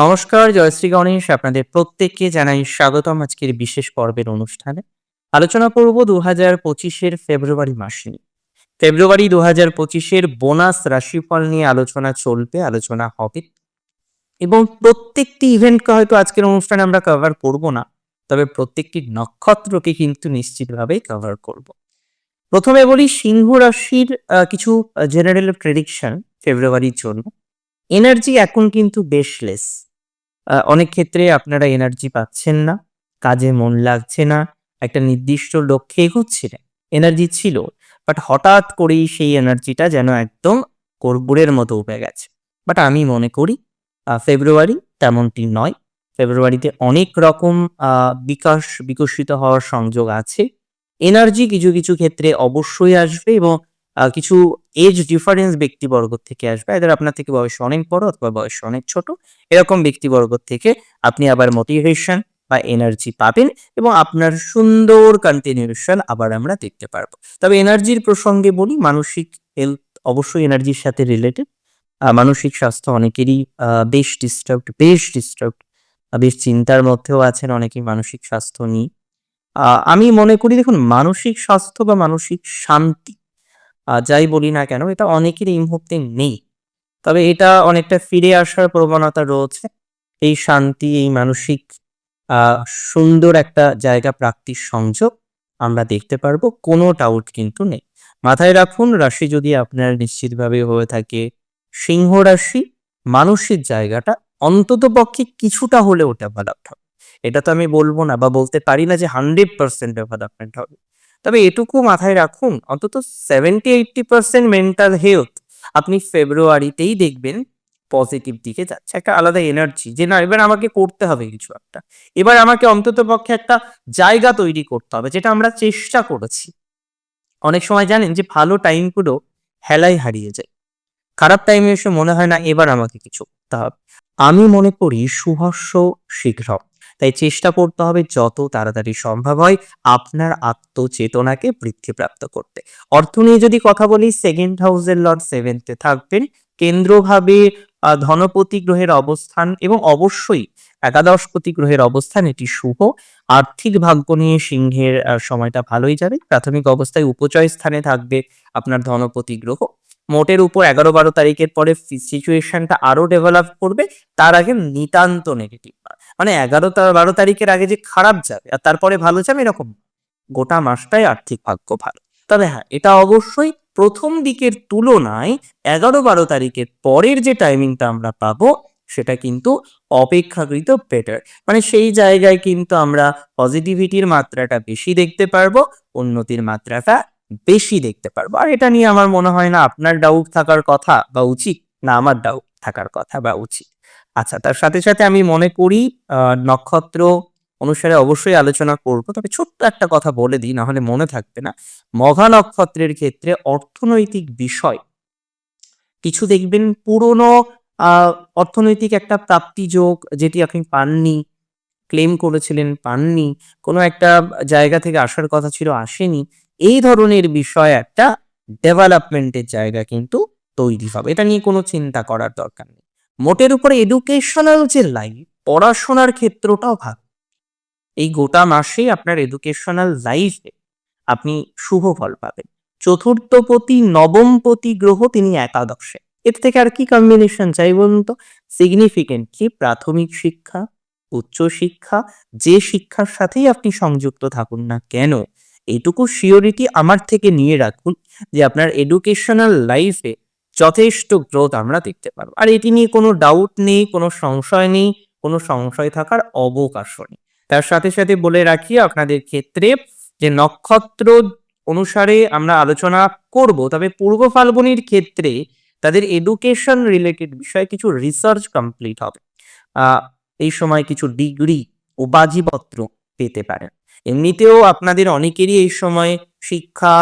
নমস্কার জয়শ্রী গণেশ। আপনাদের প্রত্যেককে জানাই স্বাগতম আজকের বিশেষ পর্বের অনুষ্ঠানে। আলোচনা করব দু হাজার পঁচিশের ফেব্রুয়ারি মাস। নিয়ে ফেব্রুয়ারি দু হাজার পঁচিশের বোনাস রাশিফল নিয়ে আলোচনা চলবে আলোচনা হবে। এবং প্রত্যেকটি ইভেন্টকে হয়তো আজকের অনুষ্ঠানে আমরা কভার করব না তবে প্রত্যেকটি নক্ষত্রকে কিন্তু নিশ্চিতভাবেই কভার করব। প্রথমে বলি সিংহ রাশির কিছু জেনারেল প্রেডিকশন ফেব্রুয়ারির জন্য। এনার্জি এখন কিন্তু বেশ লেস আহ, অনেক ক্ষেত্রে আপনারা এনার্জি পাচ্ছেন না, কাজে মন লাগছে না, একটা নির্দিষ্ট লক্ষ্যে এগোচ্ছিলেন এনার্জি ছিল বাট হঠাৎ করেই সেই এনার্জিটা যেন একদম কর্পূরের মতো উঠে গেছে। বাট আমি মনে করি ফেব্রুয়ারি তেমনটি নয় ফেব্রুয়ারিতে অনেক রকম বিকাশ বিকশিত হওয়ার সংযোগ আছে। এনার্জি কিছু কিছু ক্ষেত্রে অবশ্যই আসবে এবং কিছু এজ ডিফারেন্স ব্যক্তিবর্গ থেকে আসবে। এদের আপনার থেকে বয়স অনেক বড় অথবা বয়স অনেক ছোট। এরকম ব্যক্তিবর্গ থেকে আপনি আবার মোটিভেশন বা এনার্জি পাবেন এবং আপনার সুন্দর কন্টিনিউশন আবার আমরা দেখতে পারব। তবে এনার্জির প্রসঙ্গে বলি, মানসিক হেলথ অবশ্যই এনার্জির সাথে রিলেটেড মানসিক স্বাস্থ্য অনেকেরই বেশ ডিস্টার্বড বেশ ডিস্টার্বড বেশ চিন্তার মধ্যেও আছেন অনেকেই মানসিক স্বাস্থ্য নিয়ে। আমি মনে করি, দেখুন, মানসিক স্বাস্থ্য বা মানসিক শান্তি যাই বলি না কেন, এটা অনেকের এই মুহূর্তে নেই। তবে এটা অনেকটা ফিরে আসার প্রবণতা রয়েছে। এই শান্তি, এই মানসিক সুন্দর একটা জায়গা প্রাপ্তির সংযোগ আমরা দেখতে পারব, কোনো ডাউট কিন্তু নেই। মাথায় রাখুন, রাশি যদি আপনার নিশ্চিতভাবে হয়ে থাকে, সিংহ রাশি মানুষের জায়গাটা অন্তত পক্ষে কিছুটা হলেও ডেভেলপড হবে। এটা তো আমি বলব না বা বলতে পারি না যে হান্ড্রেড পার্সেন্ট ডেভেলপমেন্ট হবে। তবে এটুকু মাথায় রাখুন, অন্তত seventy eighty percent mental health আপনি ফেব্রুয়ারিতেই দেখবেন পজিটিভ দিকে যাচ্ছে। একটা আলাদা এনার্জি যে না, এবার আমাকে করতে হবে কিছু একটা। এবার আমাকে অন্তত পক্ষে একটা জায়গা তৈরি করতে হবে, যেটা আমরা চেষ্টা করেছি। অনেক সময় জানেন যে ভালো টাইমগুলো হেলায় হারিয়ে যায়। খারাপ টাইমে এসে মনে হয় না, এবার আমাকে কিছু করতে হবে। আমি মনে করি শুভস্য শীঘ্র তাই চেষ্টা করতে হবে যত তাড়াতাড়ি সম্ভব হয় আপনার আত্মচেতনাকে বৃদ্ধিপ্রাপ্ত করতে। অর্থ নিয়ে যদি কথা বলি সেকেন্ড হাউসের লর্ড সেভেন্থে থাকবেন। কেন্দ্রভাবে ধনপতি গ্রহের অবস্থান এবং অবশ্যই একাদশপতি গ্রহের অবস্থান এটি শুভ। আর্থিক ভাগ্য নিয়ে সিংহের সময়টা ভালোই যাবে। প্রাথমিক অবস্থায় উপচয় স্থানে থাকবে আপনার ধনপতি গ্রহ। মোটের উপর এগারো বারো তারিখের পরে সিচুয়েশনটা আরও ডেভেলপ করবে, তার আগে নিতান্ত নেগেটিভ মানে এগারো বারো তারিখের আগে যে খারাপ যাবে, আর তারপরে ভালো যাবে, এরকম গোটা মাসটাই আর্থিক ভাগ্য ভালো। তবে হ্যাঁ এটা অবশ্যই প্রথম দিকের তুলনায় এগারো বারো তারিখের পরের যে টাইমিংটা আমরা পাবো, সেটা কিন্তু অপেক্ষাকৃত বেটার মানে সেই জায়গায় কিন্তু আমরা পজিটিভিটির মাত্রাটা বেশি দেখতে পারব, উন্নতির মাত্রাটা বেশি দেখতে পারব। আর এটা নিয়ে আমার মনে হয় না আপনার ডাউট থাকার কথা বা উচিত, না আমার ডাউট থাকার কথা বা উচিত। আচ্ছা তার সাথে সাথে আমি মনে করি নক্ষত্র অনুসারে অবশ্যই আলোচনা করব। তবে ছোট্ট একটা কথা বলে দিই, না হলে মনে থাকবে না। মঘা নক্ষত্রের ক্ষেত্রে অর্থনৈতিক বিষয়, কিছু দেখবেন পুরনো অর্থনৈতিক একটা প্রাপ্তি যোগ যেটি আপনি পাননি ক্লেম করেছিলেন, পাননি, কোনো একটা জায়গা থেকে আসার কথা ছিল, আসেনি। এই ধরনের বিষয় একটা ডেভেলপমেন্টের জায়গা কিন্তু তৈরি হবে। এটা নিয়ে কোনো চিন্তা করার দরকার নেই। মোটের উপরে এডুকেশনাল যে লাইফ পড়াশোনার ক্ষেত্রটাও ভালো। এই গোটা মাসে আপনার এডুকেশনাল লাইফে আপনি শুভ ফল পাবেন। চতুর্থপতি, নবমপতি গ্রহ তিনি একাদশে। এর থেকে আর কি কম্বিনেশন চাই বলুন তো? সিগনিফিকেন্টলি প্রাথমিক শিক্ষা, উচ্চ শিক্ষা, যে শিক্ষার সাথেই আপনি সংযুক্ত থাকুন না কেন এটুকু শিওরিটি আমার থেকে নিয়ে রাখুন যে আপনার এডুকেশনাল লাইফে যথেষ্ট গ্রোথ আমরা দেখতে পারব। আর এটি নিয়ে কোনো ডাউট নেই, কোনো সংশয় নেই, কোনো সংশয় থাকার অবকাশও নেই। তার সাথে সাথে বলে রাখি, আপনাদের ক্ষেত্রে যে নক্ষত্র অনুসারে আমরা আলোচনা করব, তবে পূর্ব ফাল্গুনির ক্ষেত্রে তাদের এডুকেশন রিলেটেড বিষয়ে কিছু রিসার্চ কমপ্লিট হবে। এই সময় কিছু ডিগ্রি ও বাজিপত্র পেতে পারেন। এমনিতেও আপনাদের অনেকেরই এই সময় শিক্ষা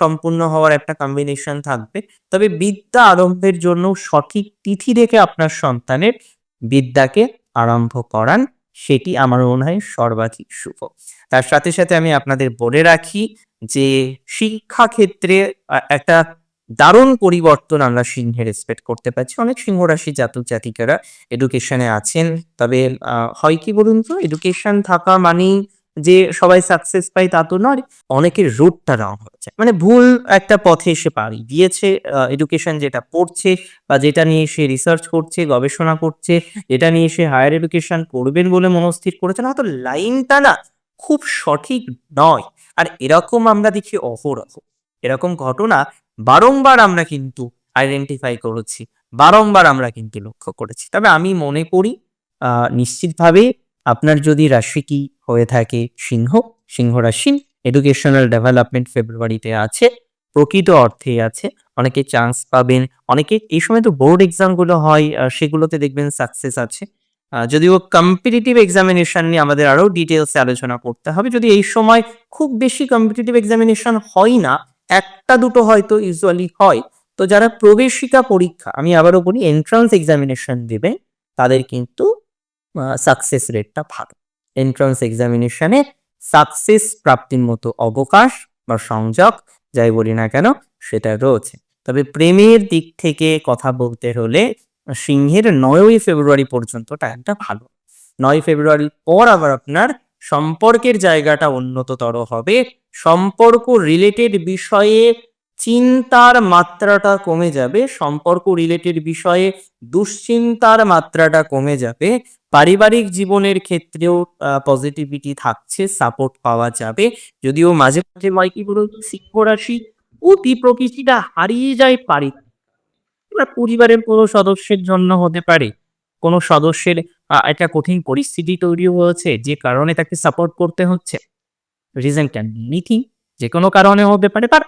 সম্পূর্ণ হওয়ার একটা কম্বিনেশন থাকবে। তবে বিদ্যা আরম্ভের জন্য সঠিক তিথি দেখে আপনার সন্তানের বিদ্যাকে আরম্ভ করান, সেটি আমার মনে হয় সর্বাধিক শুভ। তার সাথে সাথে আমি আপনাদের বলে রাখি যে শিক্ষা ক্ষেত্রে একটা দারুণ পরিবর্তন আমরা সিংহের এক্সপেক্ট করতে পারছি। অনেক সিংহ রাশি জাতক জাতিকারা এডুকেশনে আছেন, তবে হয় কি বলুন তো? এডুকেশন থাকা মানেই যে সবাই সাকসেস পায় তা তো নয়, অনেকের রুটটা রং হয়েছে। মানে ভুল একটা পথে এসে পাড়ি দিয়েছে এডুকেশন যেটা পড়ছে বা যেটা নিয়ে সে রিসার্চ করছে, গবেষণা করছে, যেটা নিয়ে সে হায়ার এডুকেশন করবেন বলে মনস্থির করেছেন হয়তো লাইনটা না, খুব সঠিক নয়। আর এরকম আমরা দেখি অহরহ এরকম ঘটনা বারংবার আমরা কিন্তু আইডেন্টিফাই করেছি, বারংবার আমরা কিন্তু লক্ষ্য করেছি। তবে আমি মনে করি নিশ্চিতভাবে আপনার যদি রাশিটি হয়ে থাকে সিংহ। সিংহ রাশি এডুকেশনাল ডেভেলপমেন্ট ফেব্রুয়ারিতে আছে, প্রকৃত অর্থে আছে। অনেকে চান্স পাবেন, অনেকে এই সময় তো বোর্ড এক্সামগুলো হয় সেগুলোতে দেখবেন সাকসেস আছে। যদিও কম্পিটিটিভ এক্সামিনেশন নিয়ে আমাদের আরও ডিটেলসে আলোচনা করতে হবে। যদি এই সময় খুব বেশি কম্পিটিটিভ এক্সামিনেশন হয় না, একটা দুটো হয়তো ইউজুয়ালি হয়। তো যারা প্রবেশিকা পরীক্ষা, আমি আবারও বলি এন্ট্রান্স এক্সামিনেশন দেবে তাদের কিন্তু সাকসেস রেটটা ভালো। এন্ট্রান্স এক্সামিনেশনে সাকসেস প্রাপ্তির মতো অবকাশ বা সংযোগ, যাই বলি না কেন, সেটা রয়েছে। তবে প্রেমের দিক থেকে কথা বলতে হলে সিংহের নয়ই ফেব্রুয়ারি পর্যন্ত টাইমটা ভালো। নয় ফেব্রুয়ারির পর আবার আপনার সম্পর্কের জায়গাটা উন্নততর হবে। সম্পর্ক রিলেটেড বিষয়ে চিন্তার মাত্রাটা কমে যাবে। সম্পর্ক রিলেটেড বিষয়ে দুশ্চিন্তার মাত্রাটা কমে যাবে। পারিবারিক জীবনের ক্ষেত্রেও পজিটিভিটি থাকছে সাপোর্ট পাওয়া যাবে। যদিও মাঝে মাঝে হয় কি বলুন সিংহ রাশি অতি প্রকৃতিটা হারিয়ে যায় পারি। পরিবারের কোনো সদস্যের জন্য হতে পারে। কোনো সদস্যের একটা কঠিন পরিস্থিতি তৈরি হয়েছে, যে কারণে তাকে সাপোর্ট করতে হচ্ছে। রিজন ক্যান এনিথিং যে কোনো কারণে হতে পারে তার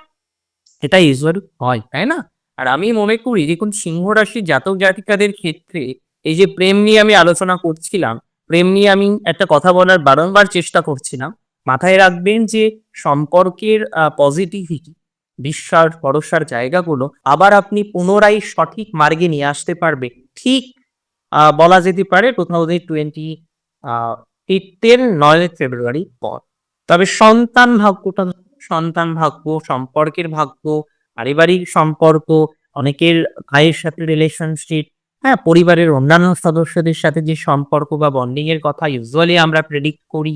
এটা ইউজুয়াল হয়, তাই না? আর আমি মনে করি দেখুন সিংহ রাশি জাতক জাতিকাদের ক্ষেত্রে এই যে প্রেম নিয়ে আমি আলোচনা করছিলাম, প্রেম নিয়ে আমি একটা কথা বলার বারংবার চেষ্টা করছিলাম, মাথায় রাখবেন যে সম্পর্কের পজিটিভিটি বিশ্বাস, ভরসার জায়গাগুলো আবার আপনি পুনরায় সঠিক মার্গে নিয়ে আসতে পারবে ঠিক বলা যেতে পারে টু থাউজেন্ড টোয়েন্টি এইটের নয় ফেব্রুয়ারি পর। তবে সন্তান ভাগ্যটা, সন্তান ভাগ্য, সম্পর্কের ভাগ্য, পারিবারিক সম্পর্ক, অনেকের ভাইয়ের সাথে রিলেশনশিপ হ্যাঁ পরিবারের অন্যান্য সদস্যদের সাথে যে সম্পর্ক বা বন্ডিং এর কথা ইউজুয়ালি আমরা প্রেডিক্ট করি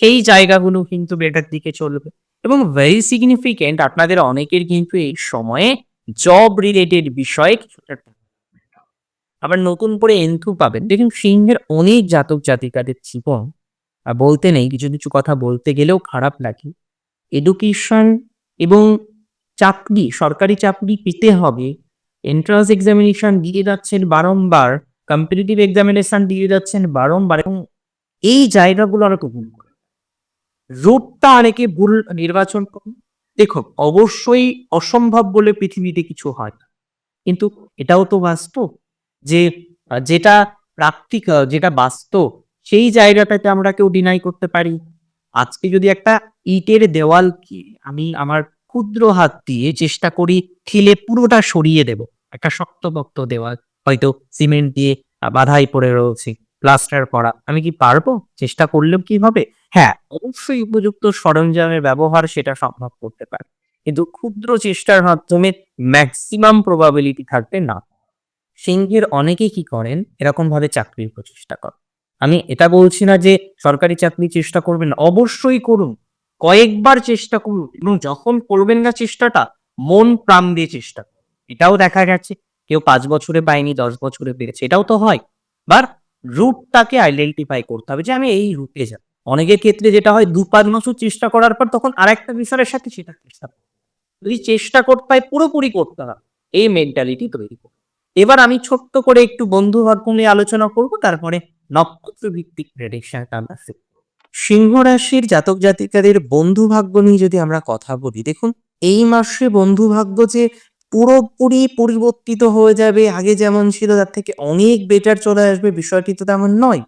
সেই জায়গাগুলো কিন্তু বেটার দিকে চলবে। এবং ভেরি সিগনিফিকেন্ট আপনাদের অনেকের কিন্তু এই সময়ে জব রিলেটেড বিষয়ে কিছুটা আবার নতুন করে এন্থু পাবেন। দেখুন সিংহের অনেক জাতক জাতিকাদের জীবন আহ, বলতে নেই কিছু কিছু কথা বলতে গেলেও খারাপ লাগে। এডুকেশন এবং চাকরি সরকারি চাকরি পেতে হবে। এন্ট্রান্স এক্সামিনেশন দিয়ে যাচ্ছেন বারংবার কম্পিটিটিভ এক্সামিনেশন দিয়ে যাচ্ছেন বারংবার এবং এই জায়গাগুলো অনেকে ভুল করে রুটটা অনেকে ভুল নির্বাচন করে দেখো অবশ্যই অসম্ভব বলে পৃথিবীতে কিছু হয় না। কিন্তু এটাও তো বাস্তব যে, যেটা প্র্যাকটিক্যাল যেটা বাস্তব, সেই জায়গাটাতে আমরা কেউ ডিনাই করতে পারি। আজকে যদি একটা ইটের দেওয়ালকে আমি আমার ক্ষুদ্র হাত দিয়ে চেষ্টা করি, ঠিলে পুরোটা সরিয়ে দেব। একটা শক্তপোক্ত দেওয়া, হয়তো সিমেন্ট দিয়ে বাধাই পড়ে রয়েছে, প্লাস্টার করা। আমি কি পারব? চেষ্টা করলেও কি হবে? হ্যাঁ অবশ্যই উপযুক্ত সরঞ্জামের ব্যবহার সেটা সম্ভব করতে পারে। কিন্তু ক্ষুদ্র চেষ্টার মাধ্যমে ম্যাক্সিমাম প্রবাবিলিটি থাকবে না। সিংহের অনেকেই কি করেন? এরকম ভাবে চাকরির প্রচেষ্টা করেন। আমি এটা বলছি না যে সরকারি চাকরি চেষ্টা করবেন অবশ্যই করুন। কয়েকবার চেষ্টা করুন। এবং যখন করবেন না চেষ্টাটা, মন প্রাণ দিয়ে চেষ্টা করুন। এটাও দেখা যাচ্ছে কেউ পাঁচ বছরে পায়নি, দশ বছরে পেয়েছে এটাও তো হয়। বার রুটটাকে আইডেন্টিফাই করতে হবে যে আমি এই রুটে যাব। অনেকের ক্ষেত্রে যেটা হয়, দু পাঁচ বছর চেষ্টা করার পর তখন আরেকটা বিষয়ের সাথে সেটা চেষ্টা। যদি চেষ্টা করতে হয়, পুরোপুরি করতে হবে। এই মেন্টালিটি তৈরি করতে এবার আমি ছোট্ট করে একটু বন্ধু নিয়ে আলোচনা করব, তারপরে নক্ষত্র ভিত্তিক সিংহ রাশির জাতক জাতিকাদের বন্ধু ভাগ্য নিয়ে যদি আমরা কথা বলি, দেখুন, এই মাসে বন্ধু ভাগ্য যে পুরোপুরি পরিবর্তিত হয়ে যাবে। আগে যেমন ছিল, তার থেকে অনেক বেটার চলে আসবে। বিষয়টি তো তেমন নয়।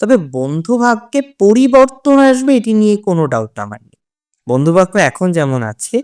তবে বন্ধু ভাগ্যে পরিবর্তন আসবে, এটি নিয়ে কোনো ডাউট আমার নেই। বন্ধুভাগ্য এখন যেমন আছে,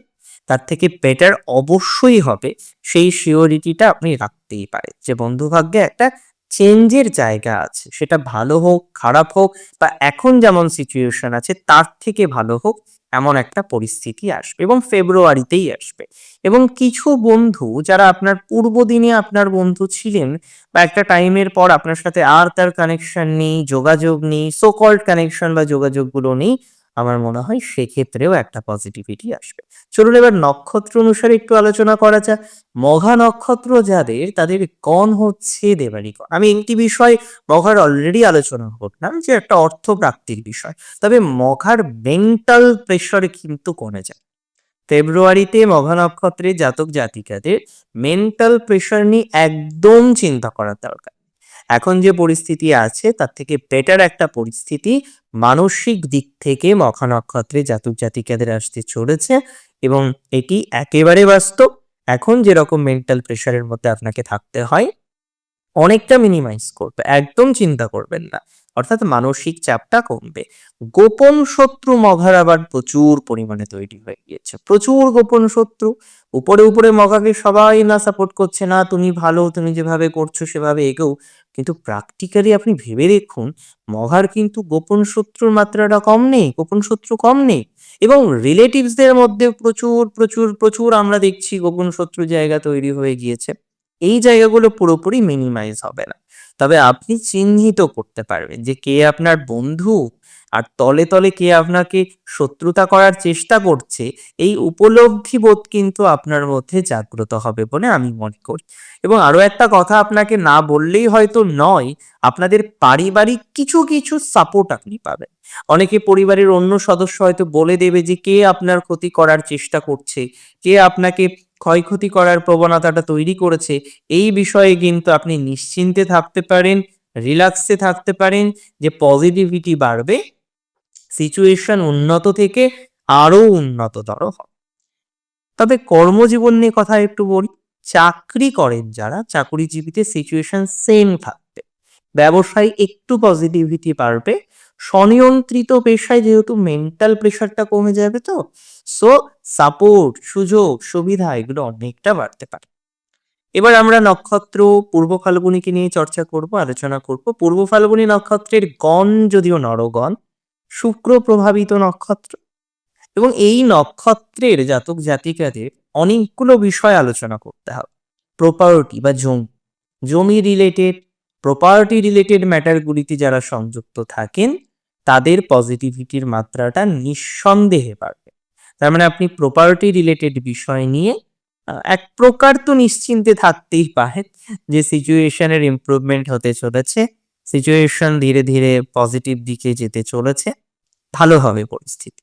তার থেকে বেটার অবশ্যই হবে। সেই সিওরিটিটা আপনি রাখতেই পারেন যে বন্ধুভাগ্যে একটা চেঞ্জের জায়গা আছে। সেটা ভালো হোক, খারাপ হোক বা এখন যেমন সিচুয়েশন আছে, তার থেকে ভালো হোক এমন একটা পরিস্থিতি আসবে এবং ফেব্রুয়ারিতেই আসবে। এবং কিছু বন্ধু যারা আপনার পূর্বদিনে আপনার বন্ধু ছিলেন বা একটা টাইমের পর আপনার সাথে আর তার কানেকশন নেই, যোগাযোগ নেই সো কল্ড কানেকশন বা যোগাযোগগুলো নেই আমার মনে হয় সেক্ষেত্রেও একটা পজিটিভিটি আসবে। চলুন এবার নক্ষত্র অনুসারে একটু আলোচনা করা যাক। মঘা নক্ষত্র যাদের তাদের গণ হচ্ছে গণ। আমি একটি বিষয় মঘার অলরেডি আলোচনা করলাম যে একটা অর্থ প্রাপ্তির বিষয়। তবে মঘার মেন্টাল প্রেশার কিন্তু কমে যায়। ফেব্রুয়ারিতে মঘা নক্ষত্রের জাতক জাতিকাদের মেন্টাল প্রেশার নিয়ে একদম চিন্তা করার দরকার। এখন যে পরিস্থিতি আছে, তার থেকে বেটার একটা পরিস্থিতি মানসিক দিক থেকে মখা নক্ষত্রে জাতক জাতিকাদের আসতে চলেছে এবং এটি একেবারে বাস্তব। এখন যেরকম মেন্টাল প্রেশারের মধ্যে আপনাকে থাকতে হয়, অনেকটা মিনিমাইজ করবে, একদম চিন্তা করবেন না। অর্থাৎ মানসিক চাপটা কমবে। গোপন শত্রু মঘার আবার প্রচুর পরিমাণে তৈরি হয়ে গিয়েছে। প্রচুর গোপন শত্রু। উপরে উপরে মঘাকে সবাই না সাপোর্ট করছে, না তুমি ভালো, তুমি যেভাবে করছ সেভাবে এগোও। কিন্তু প্র্যাকটিক্যালি আপনি ভেবে দেখুন, মঘার কিন্তু গোপন শত্রুর মাত্রাটা কম নেই, গোপন শত্রু কম নেই। এবং রিলেটিভসদের মধ্যে প্রচুর প্রচুর প্রচুর আমরা দেখছি গোপন শত্রু জায়গা তৈরি হয়ে গিয়েছে। এই জায়গাগুলো পুরোপুরি মিনিমাইজ হবে না। তবে আপনি চিহ্নিত করতে পারবেন যে কে আপনার বন্ধু আর তলে তলে কে আপনাকে শত্রুতা করার চেষ্টা করছে, এই উপলব্ধি বোধ কিন্তু আপনার মধ্যে জাগ্রত হবে বলে আমি মনে করি। এবং আরও একটা কথা আপনাকে না বললেই হয়তো নয়, আপনাদের পারিবারিক কিছু কিছু সাপোর্ট আপনি পাবেন। অনেকে পরিবারের অন্য সদস্য হয়তো বলে দেবে যে কে আপনার ক্ষতি করার চেষ্টা করছে, কে আপনাকে ক্ষয়ক্ষতি করার প্রবণতাটা তৈরি করেছে, এই বিষয়ে কিন্তু আপনি নিশ্চিন্তে থাকতে পারেন, রিল্যাক্সে থাকতে পারেন যে পজিটিভিটি বাড়বে, সিচুয়েশন উন্নত থেকে আরও উন্নততর হবে। তবে কর্মজীবন নিয়ে কথা একটু বলি, চাকরি করেন যারা চাকরিজীবীতে সিচুয়েশন সেম থাকবে, ব্যবসায় একটু পজিটিভিটি বাড়বে স্বনিয়ন্ত্রিত পেশায় যেহেতু মেন্টাল প্রেশারটা কমে যাবে তো সো সাপোর্ট সুযোগ, সুবিধা এগুলো অনেকটা বাড়তে পারে। এবার আমরা নক্ষত্র, পূর্ব ফাল্গুনিকে নিয়ে চর্চা করব, আলোচনা করব। পূর্ব ফাল্গুনি নক্ষত্রের গণ যদিও নরগণ, শুক্র প্রভাবিত নক্ষত্র। এবং এই নক্ষত্রের জাতক জাতিকাদের অনেকগুলো বিষয় আলোচনা করতে হবে। প্রপার্টি বা জমি জমি রিলেটেড প্রপার্টি রিলেটেড ম্যাটারগুলিতে যারা সংযুক্ত থাকেন তাদের পজিটিভিটির মাত্রাটা নিঃসন্দেহে বাড়বে। তার মানে আপনি প্রপার্টি রিলেটেড বিষয় নিয়ে এক প্রকার তো নিশ্চিন্তে থাকতেই পারেন যে সিচুয়েশনের ইমপ্রুভমেন্ট হতে চলেছে সিচুয়েশন ধীরে ধীরে পজিটিভ দিকে যেতে চলেছে, ভালো হবে পরিস্থিতি।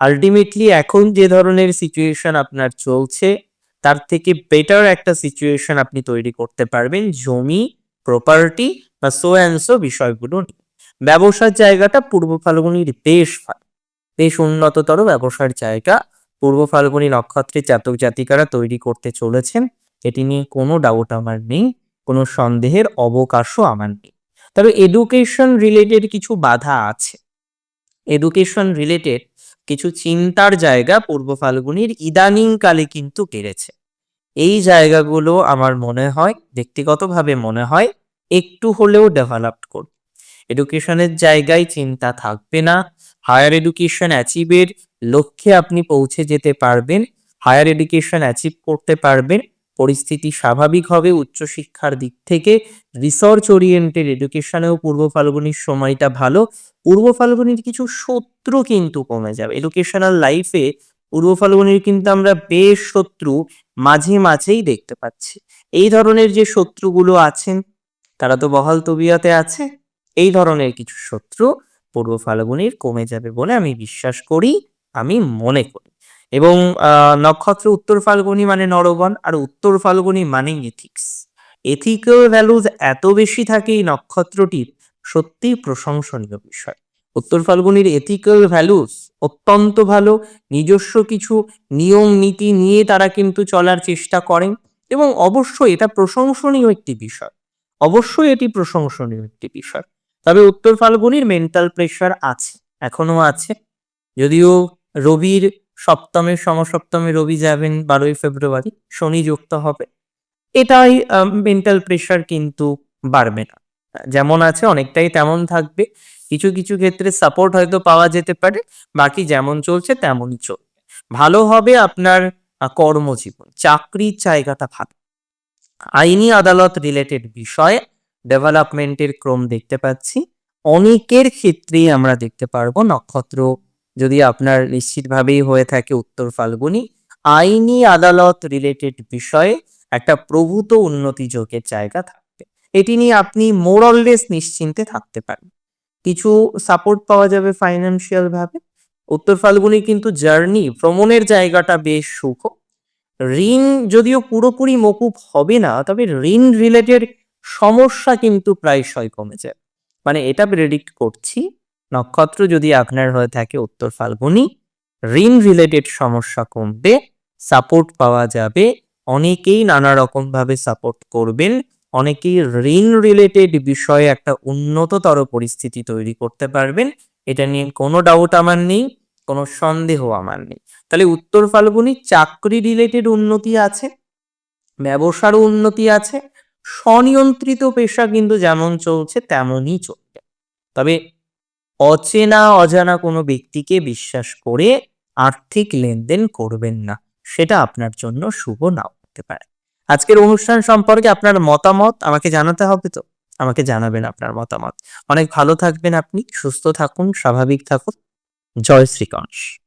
আলটিমেটলি এখন যে ধরনের সিচুয়েশন আপনার চলছে, তার থেকে বেটার একটা সিচুয়েশন আপনি তৈরি করতে পারবেন জমি প্রপার্টি বা সো অ্যান্ড সো বিষয়গুলো নিয়ে। ব্যবসার জায়গাটা পূর্ব ফাল্গুনির বেশ ভালো। বেশ উন্নততর ব্যবসার জায়গা। পূর্ব ফাল্গুনি নক্ষত্রের জাতক জাতিকারা তৈরি করতে চলেছেন। এটি নিয়ে কোনো ডাউট আমার নেই, কোনো সন্দেহের অবকাশও আমার নেই। তবে এডুকেশন রিলেটেড কিছু বাধা আছে। এডুকেশন রিলেটেড কিছু চিন্তার জায়গা পূর্ব ফাল্গুনির ইদানিং কালে কিন্তু কেড়েছে। এই জায়গাগুলো আমার মনে হয়, ব্যক্তিগতভাবে মনে হয়, একটু হলেও ডেভেলপড করবে। এডুকেশনের জায়গায় চিন্তা থাকবে না। হায়ার এডুকেশন অ্যাচিভের লক্ষ্যে আপনি পৌঁছে যেতে পারবেন। হায়ার এডুকেশন অ্যাচিভ করতে পারবেন। পরিস্থিতি স্বাভাবিক হবে উচ্চশিক্ষার দিক থেকে। রিসার্চ ওরিয়েন্টেড এডুকেশনেও পূর্ব ফাল্গুনির সময়টা ভালো। পূর্ব ফাল্গুনির কিছু শত্রু কিন্তু কমে যাবে। এডুকেশনাল লাইফে পূর্ব ফাল্গুনির কিন্তু আমরা বেশ শত্রু মাঝে মাঝেই দেখতে পাচ্ছি। এই ধরনের যে শত্রুগুলো আছেন, তারা তো বহাল তবিয়াতে আছে। এই ধরনের কিছু শত্রু পূর্ব ফাল্গুনির কমে যাবে বলে আমি বিশ্বাস করি, আমি মনে করি। এবং নক্ষত্র উত্তর ফাল্গুনি মানে নরগণ আর উত্তর ফাল্গুনি মানেই এথিক্স। এথিক্যাল ভ্যালুজ এত বেশি থাকে এই নক্ষত্রটির সত্যিই প্রশংসনীয় বিষয়। উত্তর ফাল্গুনির এথিক্যাল ভ্যালুস অত্যন্ত ভালো, নিজস্ব কিছু নিয়ম, নীতি নিয়ে তারা কিন্তু চলার চেষ্টা করেন এবং অবশ্যই এটা প্রশংসনীয় একটি বিষয়। অবশ্যই এটি প্রশংসনীয় একটি বিষয়। তবে উত্তর ফাল্গুনির মেন্টাল প্রেশার আছে এখনও আছে। যদিও রবির সপ্তমে, সমসপ্তমে রবি যাবেন বারোই ফেব্রুয়ারি, শনি যুক্ত হবে, এটাই মেন্টাল প্রেশার কিন্তু বাড়বে না। যেমন আছে, অনেকটাই তেমন থাকবে। কিছু কিছু ক্ষেত্রে সাপোর্ট হয়তো পাওয়া যেতে পারে, বাকি যেমন চলছে তেমনই চলবে। ভালো হবে আপনার কর্মজীবন, চাকরির জায়গাটা ভালো। আইনি আদালত রিলেটেড বিষয়ে ডেভেলপমেন্টের ক্রম দেখতে পাচ্ছি। অনেকের ক্ষেত্রেই আমরা দেখতে পারব নক্ষত্র যদি আপনার নিশ্চিতভাবেই হয়ে থাকে উত্তর ফাল্গুনি, আইনি আদালত রিলেটেড বিষয়ে একটা প্রভূত উন্নতি যোগের জায়গা থাকবে। এটি নিয়ে আপনি মোরললেস নিশ্চিন্তে থাকতে পারেন। কিছু সাপোর্ট পাওয়া যাবে ফাইন্যান্সিয়াল ভাবে। উত্তর ফাল্গুনি কিন্তু জার্নি ভ্রমণের জায়গাটা বেশ সুখ ঋণ যদিও পুরোপুরি মকুব হবে না, তবে ঋণ রিলেটেড সমস্যা কিন্তু প্রায়শই কমে যায় মানে এটা প্রেডিক্ট করছি, নক্ষত্র যদি আপনার হয়ে থাকে উত্তর ফাল্গুনি, ঋণ রিলেটেড সমস্যা কমবে সাপোর্ট পাওয়া যাবে, অনেকেই নানা রকম ভাবে সাপোর্ট করবেন, অনেকেই ঋণ রিলেটেড বিষয়ে একটা উন্নততর পরিস্থিতি তৈরি করতে পারবেন, এটা নিয়ে কোনো ডাউট আমার নেই, কোনো সন্দেহ আমার নেই। তাহলে উত্তর ফাল্গুনি চাকরি রিলেটেড উন্নতি আছে, ব্যবসারও উন্নতি আছে স্বনিয়ন্ত্রিত পেশা কিন্তু যেমন চলছে, তেমনই চলবে। তবে অচেনা, অজানা কোনো ব্যক্তিকে বিশ্বাস করে আর্থিক লেনদেন করবেন না। সেটা আপনার জন্য শুভ নাও হতে পারে। আজকের অনুষ্ঠান সম্পর্কে আপনার মতামত আমাকে জানাতে হবে তো? আমাকে জানাবেন আপনার মতামত। অনেক ভালো থাকবেন আপনি, সুস্থ থাকুন, স্বাভাবিক থাকুন। জয় শ্রীকংস